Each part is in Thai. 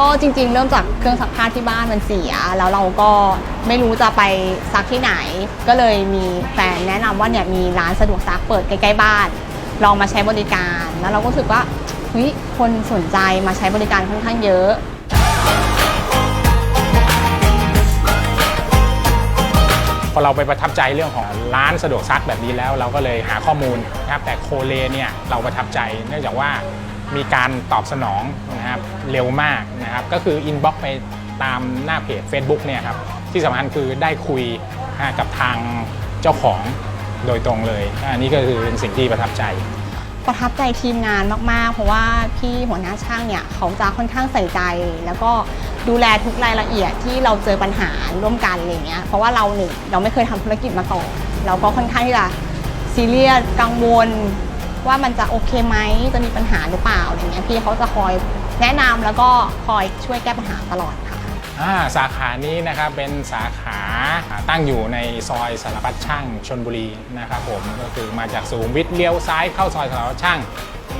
ก็จริงๆ เริ่มจากเครื่องซักผ้าที่บ้านมันเสีย แล้วเราก็ไม่รู้จะไปซักที่ไหน ก็เลยมีแฟนแนะนำว่าเนี่ยมีร้านสะดวกซักเปิดใกล้ๆบ้าน ลองมาใช้บริการ แล้วเราก็รู้สึกว่าเฮ้ยคนสนใจมาใช้บริการค่อนข้างเยอะพอเราไปประทับใจเรื่องของร้านสะดวกซักแบบนี้แล้ว เราก็เลยหาข้อมูลนะครับแต่โคเลเนี่ยเราประทับใจเนื่องจากว่า มีการตอบสนองนะครับเร็วมากนะครับก็คืออินบ็อกไปตามหน้าเพจ Facebook เนี่ยครับที่สำคัญคือได้คุยกับทางเจ้าของโดยตรงเลย อันนี้ก็คือเป็นสิ่งที่ประทับใจประทับใจทีมงานมาก ๆ เพราะว่าพี่หัวหน้าช่างเนี่ยเขาจะค่อนข้างใส่ใจ แล้วก็ดูแลทุกรายละเอียดที่เราเจอปัญหาร่วมกันอะไรเงี้ย เพราะว่าเราหนึ่งเราไม่เคยทำธุรกิจมาก่อนเราก็ค่อนข้างที่จะซีเรียสกังวล ว่ามันจะโอเคไหมจะมีปัญหาหรือเปล่าอะไรเงี้ยพี่เขาจะคอยแนะนำแล้วก็คอยช่วยแก้ปัญหาตลอดค่ะสาขานี้นะครับเป็นสาขาตั้งอยู่ในซอยสารพัดช่างชนบุรีนะครับผมก็คือมาจากสูงวิทย์เลี้ยวซ้ายเข้าซอยสารพัดช่าง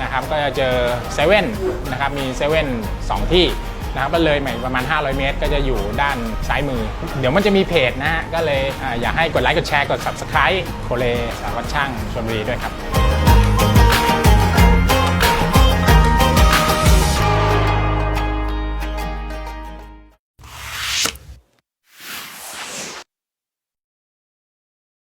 นะครับก็จะเจอเซเว่นนะครับมีเซเว่นสองที่นะครับก็เลยหมาประมาณ 500 เมตร ก็จะอยู่ด้านซ้ายมือ เดี๋ยวมันจะมีเพจนะฮะก็เลยอยากให้กดไลค์กดแชร์กด subscribe โคเลสารพัดช่างชนบุรีด้วยครับ